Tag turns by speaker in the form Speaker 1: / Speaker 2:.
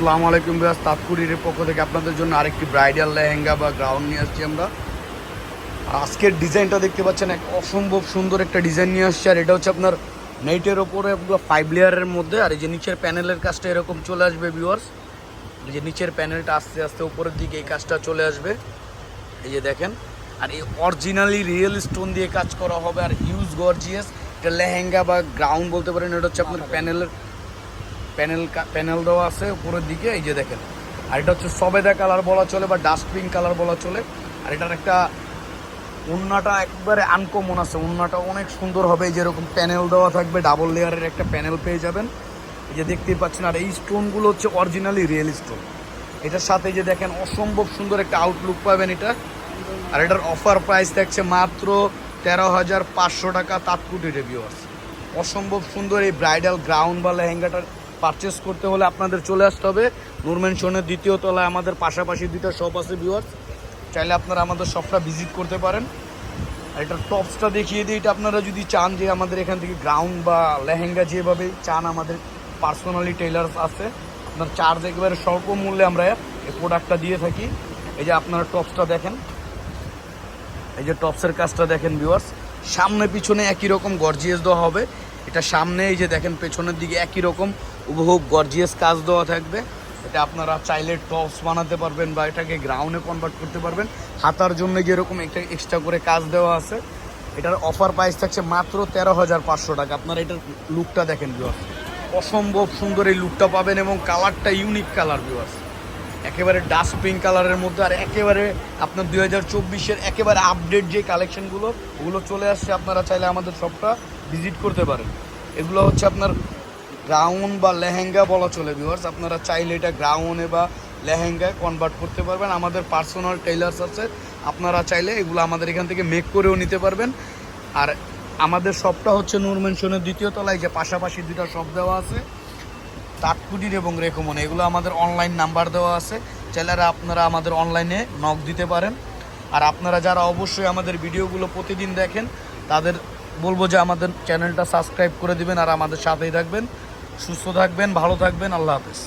Speaker 1: আসসালামু আলাইকুম বিয়াস তাৎকুরির পক্ষ থেকে আপনাদের জন্য আরেকটি ব্রাইডাল লেহেঙ্গা বা গ্রাউন্ড নিয়ে আসছি আমরা। আর আজকের ডিজাইনটা দেখতে পাচ্ছেন এক অসম্ভব সুন্দর একটা ডিজাইন নিয়ে আসছে আর এটা হচ্ছে আপনার নেটের ওপরে পুরো ফাইভ লেয়ারের মধ্যে আর এই যে নিচের প্যানেলের কাজটা এরকম চলে আসবে ভিউয়ার্স এই যে নিচের প্যানেলটা আস্তে আস্তে উপরের দিকে এই কাজটা চলে আসবে। এই যে দেখেন আর এই অরিজিনালি রিয়েল স্টোন দিয়ে কাজ করা হবে আর হিউজ গর্জিয়াস এটা লেহেঙ্গা বা গ্রাউন্ড বলতে পারেন এটা হচ্ছে আপনার প্যানেলের প্যানেল প্যানেল দেওয়া আছে উপরের দিকে, এই যে দেখেন। আর এটা হচ্ছে সবেদা কালার বলা চলে বা ডাস্টবিন কালার বলা চলে। আর এটার একটা উন্নাটা একবারে আনকমন আছে। উন্নাটা অনেক সুন্দর হবে যেরকম প্যানেল দেওয়া থাকবে ডাবল লেয়ারের একটা প্যানেল পেয়ে যাবেন। এই যে দেখতেই পাচ্ছেন, আর এই স্টোনগুলো হচ্ছে অরিজিনালি রিয়েল স্টোন এটার সাথে যে দেখেন, অসম্ভব সুন্দর একটা আউটলুক পাবেন এটা। আর এটার অফার প্রাইস থাকছে মাত্র তেরো হাজার পাঁচশো টাকা তাৎকুটি আছে। অসম্ভব সুন্দর এই ব্রাইডাল গ্রাউন্ড বা লেহেঙ্গাটার পারচেস করতে হলে আপনাদের চলে আসতে হবে। নুরমেনশনের দ্বিতীয় তলায় আমাদের পাশাপাশি দুইটা শপ আছে ভিউয়ার্স চাইলে আপনারা আমাদের শপটা ভিজিট করতে পারেন। আর এটার টপসটা দেখিয়ে দিই, এটা আপনারা যদি চান যে আমাদের এখান থেকে গ্রাউন্ড বা লেহেঙ্গা যেভাবে চান, আমাদের পার্সোনালি টেলার্স আছে। আপনার চার্জ একেবারে স্বল্প মূল্যে আমরা এই প্রোডাক্টটা দিয়ে থাকি। এই যে আপনারা টপসটা দেখেন। এই যে টপসের কাজটা দেখেন ভিউয়ার্স সামনে পিছনে একই রকম গর্জিয়াস দেওয়া হবে। এটা সামনে এই যে দেখেন, পেছনের দিকে একই রকম। উপভোগ গর্জিয়াস কাজ দেওয়া থাকবে। এটা আপনারা চাইলে টপস বানাতে পারবেন বা এটাকে গ্রাউন্ডে কনভার্ট করতে পারবেন। হাতার জন্য যেরকম একটা এক্সট্রা করে কাজ দেওয়া আছে। এটার অফার প্রাইস থাকছে মাত্র তেরো হাজার পাঁচশো টাকা। আপনারা এটার লুকটা দেখেন ভিউয়ার্স অসম্ভব সুন্দর এই লুকটা পাবেন এবং কালারটা ইউনিক কালার ভিউয়ার্স একেবারে ডাস্ট পিঙ্ক কালারের মধ্যে আর একেবারে আপনার দুই হাজার চব্বিশের একেবারে আপডেট যে কালেকশনগুলো ওগুলো চলে আসছে আপনারা চাইলে আমাদের শপটা ভিজিট করতে পারেন। এগুলো হচ্ছে আপনার গ্রাউন্ড বা লেহেঙ্গা বলা চলে ভিউয়ার্স আপনারা চাইলে এটা গ্রাউন্ডে বা লেহেঙ্গায় কনভার্ট করতে পারবেন। আমাদের পার্সোনাল টেইলার্স আছে, আপনারা চাইলে এগুলো আমাদের এখান থেকে মেক করেও নিতে পারবেন। আর আমাদের শপটা হচ্ছে নূর মেনশনের দ্বিতীয় তলায়, যে পাশাপাশি দুটা শপ দেওয়া আছে। তাৎকুটির এবং রেকমন, এগুলো আমাদের অনলাইন নাম্বার দেওয়া আছে। চ্যানেলে আপনারা আমাদের অনলাইনে নক দিতে পারেন। আর আপনারা যারা অবশ্যই আমাদের ভিডিওগুলো প্রতিদিন দেখেন, তাদের বলব যে আমাদের চ্যানেলটা সাবস্ক্রাইব করে দিবেন আর আমাদের সাথেই থাকবেন। সুস্থ থাকবেন, ভালো থাকবেন, আল্লাহ হাফেজ।